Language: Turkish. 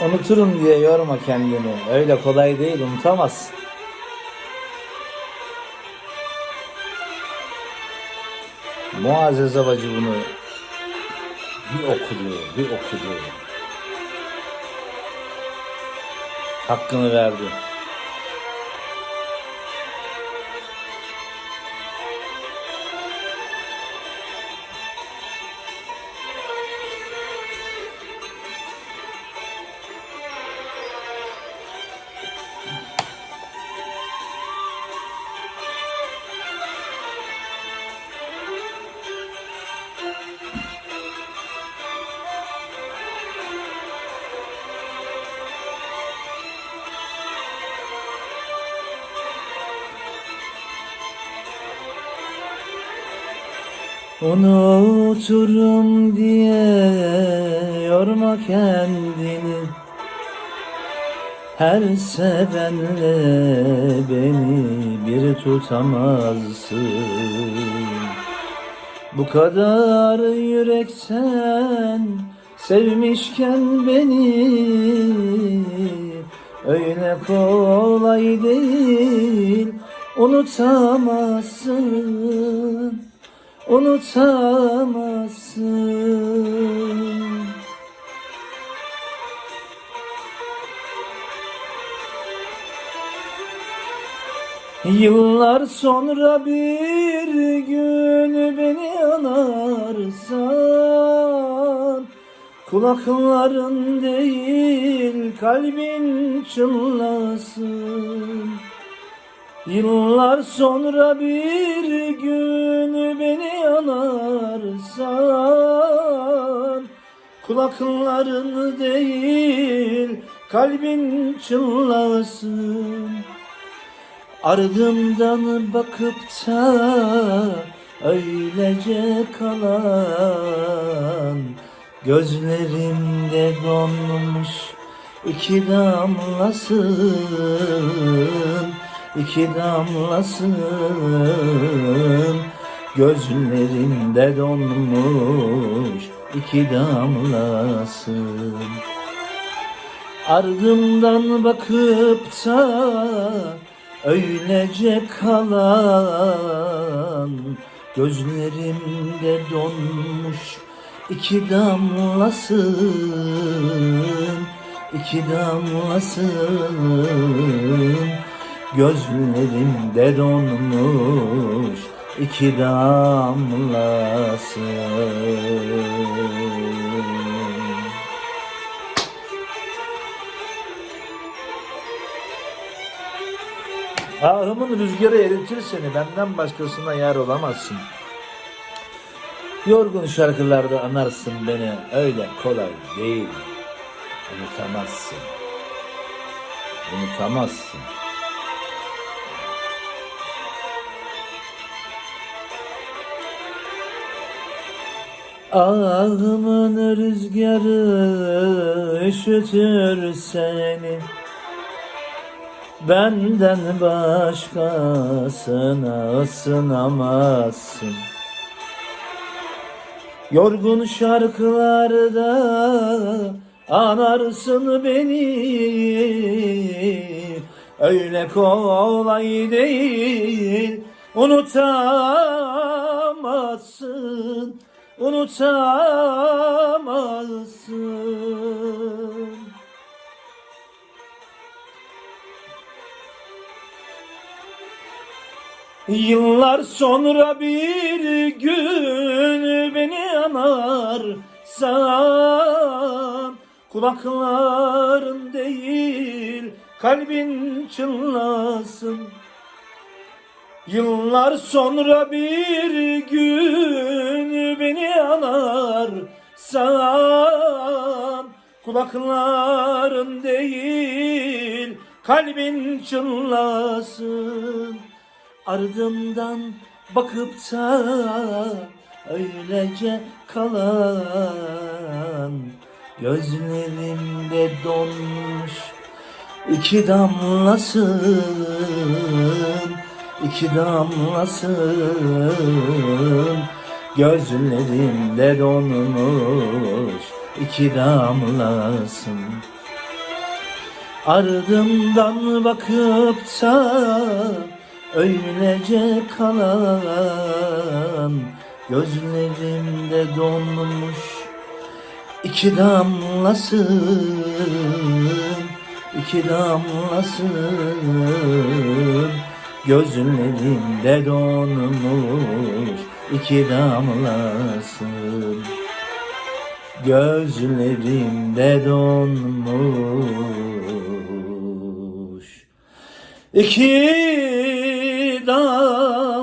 Unuturum diye yorma kendini. Öyle kolay değil unutamazsın. Muazzez Abacı bunu bir okudu, bir okudu. Hakkını verdi. Unuturum diye yorma kendini. Her sevenle beni bir tutamazsın. Bu kadar yürekten sevmişken beni Öyle kolay değil unutamazsın unutamazsın. Yıllar sonra bir gün beni anarsan Kulakların değil kalbin çınlasın Yıllar sonra bir gün beni anarsan Kulakların değil kalbin çınlasın. Ardımdan bakıp da öylece kalan Gözlerimde donmuş iki damlasın iki damlasın Gözlerinde donmuş iki damlasın Ardımdan bakıp da öylece kalan Gözlerimde donmuş iki damlasın iki damlasın. Gözlerimde donmuş iki damlasın Ahımın rüzgarı eritir seni, benden başkasına yer olamazsın. Yorgun şarkılarda anarsın beni, öyle kolay değil. Unutamazsın. Unutamazsın. Ahımın rüzgarı üşütür seni. Benden başkasına ısınamazsın Yorgun şarkılarda anarsın beni. Öyle kolay değil unutamazsın Unutamazsın Yıllar sonra bir gün beni anarsan Kulakların değil kalbin çınlasın Yıllar sonra bir gün beni anarsan Kulakların değil kalbin çınlasın Ardımdan bakıp da öylece kalan. Gözlerimde donmuş iki damlasın iki damlasın Gözlerimde donmuş iki damlasın. Ardımdan bakıp da öylece kalan Gözlerimde donmuş iki damlasın iki damlasın Gözlerimde donmuş iki damlasın. Gözlerimde donmuş iki damlasın